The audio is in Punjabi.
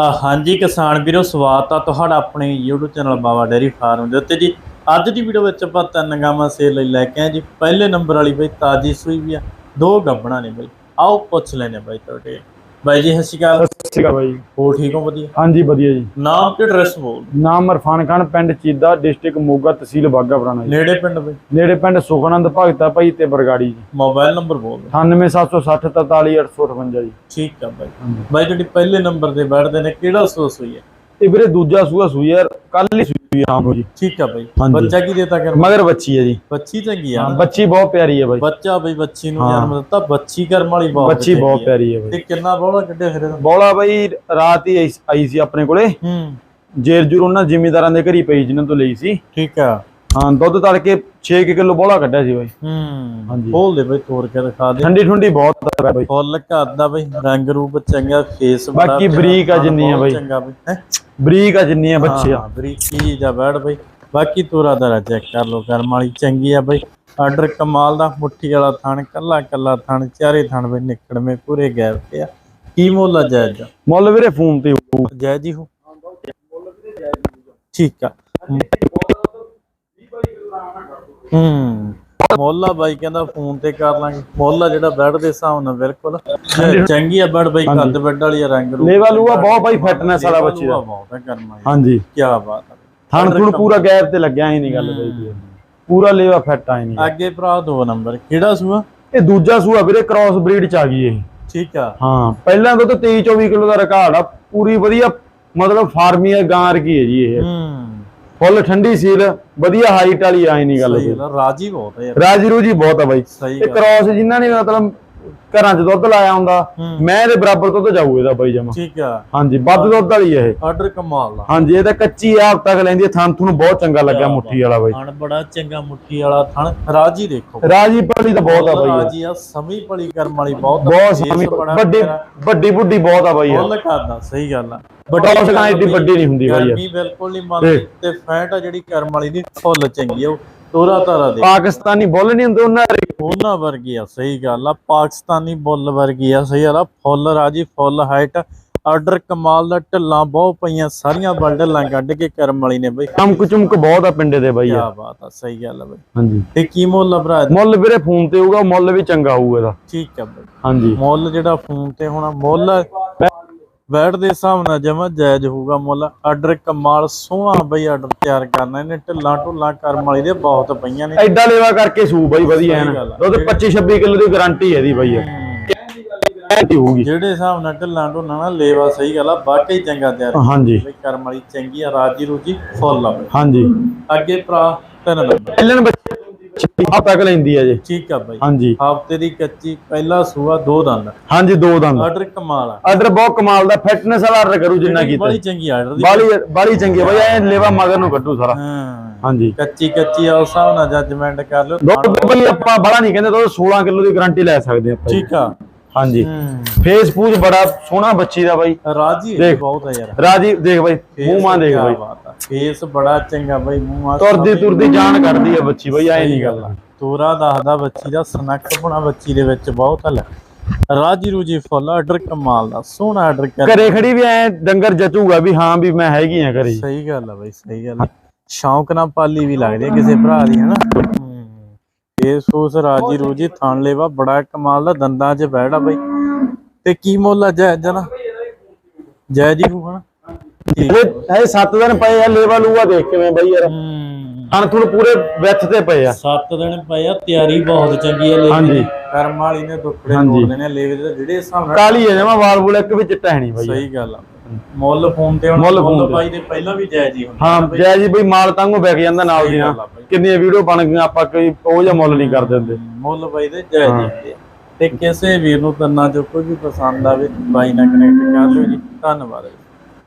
ਹਾਂਜੀ ਕਿਸਾਨ ਵੀਰੋ, ਸਵਾਗਤ ਆ ਤੁਹਾਡਾ ਆਪਣੇ YouTube channel Baba dairy farm ਦੇ ਉੱਤੇ ਜੀ। ਅੱਜ ਦੀ ਵੀਡੀਓ ਵਿੱਚ ਆਪਾਂ ਤਿੰਨ ਗਾਵਾਂ ਸੇਲ ਲਈ ਲੈ ਕੇ ਆਏ ਜੀ। ਪਹਿਲੇ ਨੰਬਰ ਵਾਲੀ ਬਈ ਤਾਜੀ ਸੂਈ ਵੀ ਆ, ਦੋ ਗੱਬਣਾ ਨੇ ਬਈ। ਆਓ ਪੁੱਛ ਲੈਨੇ ਬਾਈ ਤੁਹਾਡੇ। ਬਾਈ ਜੀ, ਸਤਿ ਸ਼੍ਰੀ ਅਕਾਲ। ਅਕਾਲ ਬਾਈ। ਹੋ ਠੀਕ ਹੋ ਵਧੀਆ? ਹਾਂਜੀ ਵਧੀਆ ਜੀ। ਨਾਮ ਤੇ ਐਡਰੈਸ ਬੋਲ ਨਾਮ ਇਰਫਾਨ ਖਾਨ ਪਿੰਡ ਚੀਦਾ ਡਿਸਟ੍ਰਿਕਟ ਮੋਗਾ ਤਹਿਸੀਲ ਬਾਗਾ ਪੁਰਾਣਾ ਜੀ। ਨੇੜੇ ਪਿੰਡ ਬਈ? ਨੇੜੇ ਪਿੰਡ ਸੁਖਨੰਦ ਭਗਤਾ ਭਾਈ ਤੇ ਬਰਗਾੜੀ ਜੀ। ਮੋਬਾਈਲ ਨੰਬਰ ਬੋਲ 98760 43858 ਜੀ। ਠੀਕ ਆ ਬਾਈ। ਬਾਈ ਜਿਹੜੀ ਪਹਿਲੇ ਨੰਬਰ ਤੇ ਬੈਠਦੇ ਨੇ ਕਿਹੜਾ ਸੋਸ ਹੋਈ ਹੈ? ਇਹ ਵੀਰੇ ਦੂਜਾ ਸੂਆ ਸੂਈ ਯਾਰ ਕੱਲ ਹੀ ਸੂਈ ਆ ਜੀ। ਠੀਕ ਆ ਬਾਈ। ਹਾਂਜੀ। ਬੱਚਾ ਕੀ ਦੇਤਾ ਕਰ ਮਗਰ ਬੱਚੀ ਹੈ ਜੀ। ਬੱਚੀ ਚੰਗੀ ਆ। ਬੱਚੀ ਬਹੁਤ ਪਿਆਰੀ ਹੈ ਬਾਈ। ਬੱਚਾ ਬਈ ਬੱਚੀ ਨੂੰ ਹਾਂ। ਜਨਮ ਦਿੱਤਾ ਬੱਚੀ ਕਰਮ ਵਾਲੀ ਬਹੁਤ ਬੱਚੀ ਬਹੁਤ ਆ। ਪਿਆਰੀ ਹੈ ਬਾਈ। ਤੇ ਕਿੰਨਾ ਬੋਲਾ ਕੱਢਿਆ ਫਿਰ ਇਹਦਾ? ਬੋਲਾ ਬਾਈ ਰਾਤ ਹੀ ਆਈ- ਆਈ ਸੀ ਆਪਣੇ ਕੋਲੇ। ਹੂੰ। ਜੇਰ ਜੁਰ ਉਹਨਾਂ ਜ਼ਿਮੀਦਾਰਾਂ ਦੇ ਘਰੀ ਪਈ ਜਿਨ੍ਹਾਂ ਤੋਂ ਲਈ ਸੀ। ਠੀਕ ਆ। ਹਾਂ ਦੁੱਧ ਤੜਕੇ 6 ਕਿਲੋ ਬੋਲਾ ਕੱਢਿਆ ਸੀ ਬਾਈ ਹੂੰ ਹਾਂਜੀ। ਬੋਲ ਦੇ ਬਈ ਤੋੜ ਕੇ ਦਿਖਾ ਦੇ ਠੰਡੀ ਠੰਡੀ ਬਹੁਤ ਹੈ ਬਾਈ ਫੁੱਲ ਘਰ ਬਾਈ ਰੰਗ ਰੂਪ ਚੰਗਾ ਫੇਸ ਬਾਕੀ ਬਰੀਕ ਆ ਜਿੰਨੀ ਆ ਬਾਈ। ਚੰਗਾ ਬਈ ਹੈਂ? ਬਰੀਕ ਆ ਜਿੰਨੀਆਂ ਬੱਚੇ ਆ ਹਾਂ, ਬਰੀਕ ਚੀਜ਼ ਆ ਬੈੜ ਬਈ ਬਾਕੀ ਤੋਰਾ ਦਾ ਚੈੱਕ ਕਰ ਲੋ ਕਰਮ ਵਾਲੀ ਚੰਗੀ ਆ ਬਈ ਆਰਡਰ ਕਮਾਲ ਦਾ ਮੁੱਠੀ ਵਾਲਾ ਥਣ ਕੱਲਾ ਕੱਲਾ ਥਣ ਚਾਰੇ ਥਣ ਬਈ ਨਿਕੜਵੇਂ ਪੂਰੇ ਗੈਪ ਤੇ ਆ ਕੀ ਮੁੱਲ ਆ ਜਾਇਜ਼ ਦਾ? ਮੁੱਲ ਵੀਰੇ ਫੋਨ ਤੇ। ਜਾਇਜ਼ ਹੀ ਹੋ ਠੀਕ ਆ ਹੂੰ। ਮੋਲਾ ਬਾਈ ਕਹਿੰਦਾ ਫੋਨ ਤੇ ਕਰ ਲਾਂਗੇ। ਮੋਲਾ ਜਿਹੜਾ ਬੈੱਡ ਦੇ ਹਿਸਾਬ ਨਾਲ ਬਿਲਕੁਲ। ਚੰਗੀ ਆ ਬੈੱਡ ਬਾਈ ਕੱਦ ਬੈੱਡ ਵਾਲੀ ਆ ਰੰਗ ਰੂਪ ਲੇਵਾ ਲੂਆ ਬਹੁਤ ਬਾਈ ਫਿਟਨੈਸ ਵਾਲਾ ਬੱਚੀ ਦਾ। ਬਹੁਤ ਹੈ ਕਰਮਾ ਹਾਂਜੀ। ਕੀ ਬਾਤ ਹੈ ਥਣ ਥੁਣ ਪੂਰਾ ਗੈਪ ਤੇ ਲੱਗਿਆ ਹੀ ਨਹੀਂ ਗੱਲ ਬਾਈ ਦੀ ਪੂਰਾ ਲੇਵਾ ਫਿੱਟ ਆਈ ਨਹੀਂ। ਅੱਗੇ ਭਰਾ ਦੋ ਨੰਬਰ। ਕਿਹੜਾ ਸੂਆ? ਇਹ ਦੂਜਾ ਸੂਆ ਵੀਰੇ ਕ੍ਰਾਸ ਬਰੀਡ ਚ ਆ ਗਈ ਇਹ। ਠੀਕ ਆ। ਹਾਂ ਪਹਿਲਾਂ ਤੋਂ ਤਾਂ 23 24 ਕਿਲੋ ਦਾ ਰਿਕਾਰਡ ਆ। ਪੂਰੀ ਵਧੀਆ ਮਤਲਬ ਫਾਰਮੀਆ ਗਾਂ ਰਕੀ ਹੈ ਜੀ ਇਹ। ਹੂੰ। ਫੁੱਲ ਠੰਡੀ ਸੀਲ ਵਧੀਆ ਹਾਈਟ ਵਾਲੀ ਆਈ ਨਹੀਂ ਗੱਲ ਸਹੀ ਗੱਲ ਆ, ਰਾਜੀ ਬਹੁਤ ਹੈ ਯਾਰ। ਰਾਜੀ ਰੂਜੀ ਬਹੁਤ ਆ ਬਾਈ। ਸਹੀ ਇਹ ਗੱਲ ਕ੍ਰਾਸ ਜਿਨ੍ਹਾਂ ਨੇ ਮਤਲਬ ਘਰਾਂ 'ਚ ਦੁੱਧ ਲਾਇਆ ਹੁੰਦਾ ਮੈਂ ਦੇ ਬਰਾਬਰ ਤਾਂ ਜਾਊ ਇਹਦਾ ਬਾਈ ਜਮਾ। ਠੀਕ ਆ। ਹਾਂਜੀ ਵੱਧ ਦੁੱਧ ਵਾਲੀ ਹੈ ਇਹ। ਆਰਡਰ ਕਮਾਲ ਦਾ ਹਾਂਜੀ ਇਹ ਤਾਂ ਕੱਚੀ ਆ ਹਫ਼ਤਾ ਤੱਕ ਲੈਂਦੀ ਹੈ ਥਣ ਤੁਹਾਨੂੰ ਬਹੁਤ ਚੰਗਾ ਲੱਗਿਆ ਮੁੱਠੀ ਵਾਲਾ ਬਾਈ। ਥਣ ਬੜਾ ਚੰਗਾ ਮੁੱਠੀ ਵਾਲਾ ਥਣ। ਰਾਜੀ ਦੇਖੋ। ਰਾਜੀ ਪਲੀ ਤਾਂ ਬਹੁਤ ਆ ਬਾਈ। ਰਾਜੀ ਆ ਸਮੀ ਪਲੀ ਕਰਮ ਵਾਲੀ ਬਹੁਤ ਬਹੁਤ ਸਾਮੀ ਵੱਡੀ ਵੱਡੀ ਬੁੱਢੀ ਬਹੁਤ ਆ ਬਾਈ। ਫੁੱਲ ਕਰਦਾ ਸਹੀ ਗੱਲ ਆ। ਬਟੌਸ ਕਾਂ ਏਡੀ ਵੱਡੀ ਨਹੀਂ ਹੁੰਦੀ ਬਾਈ ਬਿਲਕੁਲ ਨਹੀਂ ਮੰਨਦੀ ਤੇ ਫੈਟ ਆ ਜਿਹੜੀ ਕਰਮ ਵਾਲੀ ਦੀ ਫੁੱਲ ਚੰਗੀ ਆ ਉਹ। ਤੋਰਾ ਤਾਰਾ ਦੇ। ਪਾਕਿਸਤਾਨੀ ਬੁੱਲ ਨਹੀਂ ਹੁੰਦੇ ਉਹਨਾਂ। ਉਹਨਾਂ ਵਰਗੀ ਆ ਸਹੀ ਗੱਲ ਆ। ਪਾਕਿਸਤਾਨੀ ਬੁੱਲ ਵਰਗੀ ਆ ਸਹੀ ਗੱਲ ਆ। ਫੁੱਲ ਰਾਜੀ ਫੁੱਲ ਹਾਈਟ। ਆਰਡਰ ਕਮਾਲ ਦਾ ਢੱਲਾਂ ਬਹੁਤ ਪਈਆਂ ਸਾਰੀਆਂ ਬਲਡਲਾਂ ਕੱਢ ਕੇ ਕਰਮ ਵਾਲੀ ਨੇ ਬਈ। ਕੀ ਚਮਕ ਚੁਮਕ ਬਹੁਤ ਆ ਪਿੰਡੇ ਦੇ ਬਾਈ ਇਹ। ਬਾਤ ਆ ਸਹੀ ਗੱਲ ਆ ਬਈ। ਹਾਂਜੀ। ਤੇ ਕੀ ਮੁੱਲ ਆ ਭਰਾ ਇਹਦਾ? ਮੁੱਲ ਵੀਰੇ ਫੋਨ ਤੇ ਹੋਊਗਾ ਮੁੱਲ ਵੀ ਚੰਗਾ ਹੋਊਗਾ ਇਹਦਾ। ਠੀਕ ਆ ਬਈ। ਹਾਂਜੀ। ਮੁੱਲ ਜਿਹੜਾ ਫੋਨ ਤੇ ਹੋਣਾ ਮੁੱਲ ਵੈਟ ਦੇ ਹਿਸਾਬ ਨਾਲ ਜਮਾ ਜਾਇਜ਼ ਹੋਊਗਾ ਮੁੱਲ। ਆਰਡਰ ਕਮਾਲ ਸੋਹਣਾ ਬਈ ਆਰਡਰ ਤਿਆਰ ਕਰਨਾ। ਇਹਨੇ ਢਿੱਲਾਂ ਢੁੱਲਾਂ ਕਰਮ ਵਾਲੀ ਦੇ ਬਹੁਤ ਪਈਆਂ ਨੇ। ਐਡਾ ਲੇਵਾ ਕਰਕੇ ਸੂ ਬਾਈ ਵਧੀਆ ਐਨ। ਦੁੱਧ 25 26 ਕਿਲੋ ਦੀ ਗਾਰੰਟੀ ਹੈ ਇਹਦੀ ਬਾਈ। ਗਾਰੰਟੀ ਹੋਊਗੀ। ਜਿਹੜੇ ਹਿਸਾਬ ਨਾਲ ਢਿੱਲਾਂ ਢੁੱਲਾਂ ਨਾਲ ਲੇਵਾ ਸਹੀ ਗੱਲ ਆ ਵਾਕਈ ਚੰਗਾ ਤਿਆਰ ਹਾਂਜੀ। ਕਰਮ ਵਾਲੀ ਚੰਗੀ ਆ ਰਾਜੀ ਰੂਜੀ ਫੁੱਲ ਆ। ਹਾਂਜੀ। ਅੱਗੇ ਭਰਾ ਤਿੰਨ ਨੰਬਰ। ਪਹਿਲਨ ਬੱਚੇ। ਆ ਤੱਕ ਲੈਂਦੀ ਹੈ ਜੀ। ਠੀਕ ਆ ਬਾਈ। ਹਾਂਜੀ। ਹਫ਼ਤੇ ਦੀ ਕੱਚੀ ਪਹਿਲਾ ਸੂਆ ਦੋ ਦੰਦ। ਹਾਂਜੀ ਦੋ ਦੰਦ। ਆਰਡਰ ਕਮਾਲ ਆ। ਆਰਡਰ ਬਹੁਤ ਕਮਾਲ ਦਾ ਫਿਟਨੈਸ ਵਾਲਾ ਆਰਡਰ ਕਰੂ ਜਿੰਨਾ ਕੀਤਾ। ਬੜੀ ਚੰਗੀ ਆਰਡਰ ਦੀ। ਬਾਲੀ ਬਾਲੀ ਚੰਗੀ ਬਾਈ ਐ ਲੇਵਾ ਮਗਰ ਨੂੰ ਕੱਢੂ ਸਾਰਾ। ਹਾਂ। ਹਾਂਜੀ। ਕੱਚੀ ਕੱਚੀ ਆ ਉਸ ਨਾਲ ਜੱਜਮੈਂਟ ਕਰ ਲਿਓ। ਦੁੱਧ ਬਈ ਆਪਾਂ ਬੜਾ ਨਹੀਂ ਕਹਿੰਦੇ ਦੁੱਧ 16 ਕਿਲੋ ਦੀ ਗਾਰੰਟੀ ਲੈ ਸਕਦੇ ਆਪਾਂ। ਠੀਕ ਆ। ਹਾਂਜੀ। ਫੇਸ ਫੂਜ ਬੜਾ ਸੋਹਣਾ ਬੱਚੀ ਦਾ ਬਾਈ। ਰਾਜੀ। ਬਹੁਤ ਆ ਯਾਰ। ਰਾਜੀ ਦੇਖ ਬਾਈ ਮੂੰਹ ਮਾਂ ਦੇਖ ਬਾਈ। ਫੇਸ ਬੜਾ ਚੰਗਾ ਬਾਈ ਮੂੰਹ ਮਾਂ ਤੁਰਦੀ ਤੁਰਦੀ ਜਾਨ ਕੱਢਦੀ ਹੈ ਬੱਚੀ ਬਾਈ ਐ ਨਹੀਂ ਗੱਲ ਤੋਰਾ ਦੱਸਦਾ ਬੱਚੀ ਦਾ ਸਨੱਖ ਬਣਾ ਬੱਚੀ ਦੇ ਵਿੱਚ ਬਹੁਤ ਹਲ ਰਾਜੀ ਰੂਜੀ ਫੁੱਲ ਆਰਡਰ ਕਮਾਲ ਦਾ ਸੋਹਣਾ ਆਰਡਰ ਕਰ ਘਰੇ ਖੜੀ ਵੀ ਐ ਡੰਗਰ ਜਚੂਗਾ ਵੀ ਹਾਂ ਵੀ ਮੈਂ ਹੈਗੀ ਆ ਘਰੇ। ਸਹੀ ਗੱਲ ਆ ਬਾਈ ਸਹੀ ਗੱਲ ਆ। ਸ਼ੌਂਕ ਨਾਲ ਪਾਲੀ ਵੀ ਲੱਗਦੀ ਆ ਕਿਸੇ ਭਰਾ ਦੀ ਹਨਾ? ਇਹ ਸੋਸ ਰਾਜੀ ਰੂਜੀ ਥਣ ਲੈਵਾ ਬੜਾ ਕਮਾਲ ਦਾ ਦੰਦਾਂ 'ਚ ਬੈਠਾ ਬਾਈ। ਤੇ ਕੀ ਮੁੱਲ ਆ ਜੈ ਜਨਾ? ਜੈ ਜੀ ਹੂ ਹਨਾ? ਇਹ ਇਹ 7 ਦਿਨ ਪਏ ਆ ਲੇਵਾ ਲੂਆ ਦੇਖ ਕਿਵੇਂ ਬਾਈ ਯਾਰ। ਹੂੰ। ਹਣ ਤੁਹਾਨੂੰ ਪੂਰੇ ਵਿੱਥ ਤੇ ਪਏ ਆ। ਸੱਤ ਦਿਨ ਪਏ ਆ ਤਿਆਰੀ ਬਹੁਤ ਚੰਗੀ ਆ ਲੇਵੇ ਹਾਂਜੀ। ਦੀ। ਕਰਮ ਵਾਲੀ ਨੇ ਦੁੱਖੜੇ। ਤੋੜਦੇ ਨੇ ਲੇਵੇ ਦੇ ਜਿਹੜੇ ਹਿਸਾਬ ਨਾਲ ਕਾਲੀ ਹੈ ਜਮਾ ਵਾਲ ਵੂਲ ਇੱਕ ਵੀ ਚਿੱਟਾ ਹੈ ਨਹੀਂ ਬਾਈ। ਸਹੀ ਗੱਲ ਆ। ਮੁੱਲ ਫੋਨ ਤੇ ਹੁਣ ਮੁੱਲ ਫੋਨ। ਪਾਈ ਦੇ ਪਹਿਲਾਂ ਵੀ ਜਾਇਜ਼ ਹੀ ਹੁੰਦਾ ਹਾਂ ਜੈ ਜੀ ਬਈ ਮਾਲ ਤਾਂਗੂ ਵਿਕ ਜਾਂਦਾ ਨਾਲ ਆ ਬਾਈ। ਕਿੰਨੀਆਂ ਵੀਡੀਓ ਬਣ ਗਈਆਂ ਆਪਾਂ ਕੋਈ ਉਹ ਜਿਹਾ ਮੁੱਲ ਨਹੀਂ ਕਰਦੇ ਹੁੰਦੇ। ਮੁੱਲ ਬਾਈ ਦੇ ਜਾਇਜ਼ ਹੀ ਹੁੰਦੇ ਆ। ਤੇ ਕਿਸੇ ਵੀਰ ਨੂੰ ਤੰਨਾ ਜੋ ਕੋਈ ਵੀ ਪਸੰਦ ਆਵੇ ਬਾਈ ਨਾਲ ਕਨੈਕਟ ਕਰ ਲਿਓ ਜੀ। ਧੰਨਵਾਦ ਜੀ।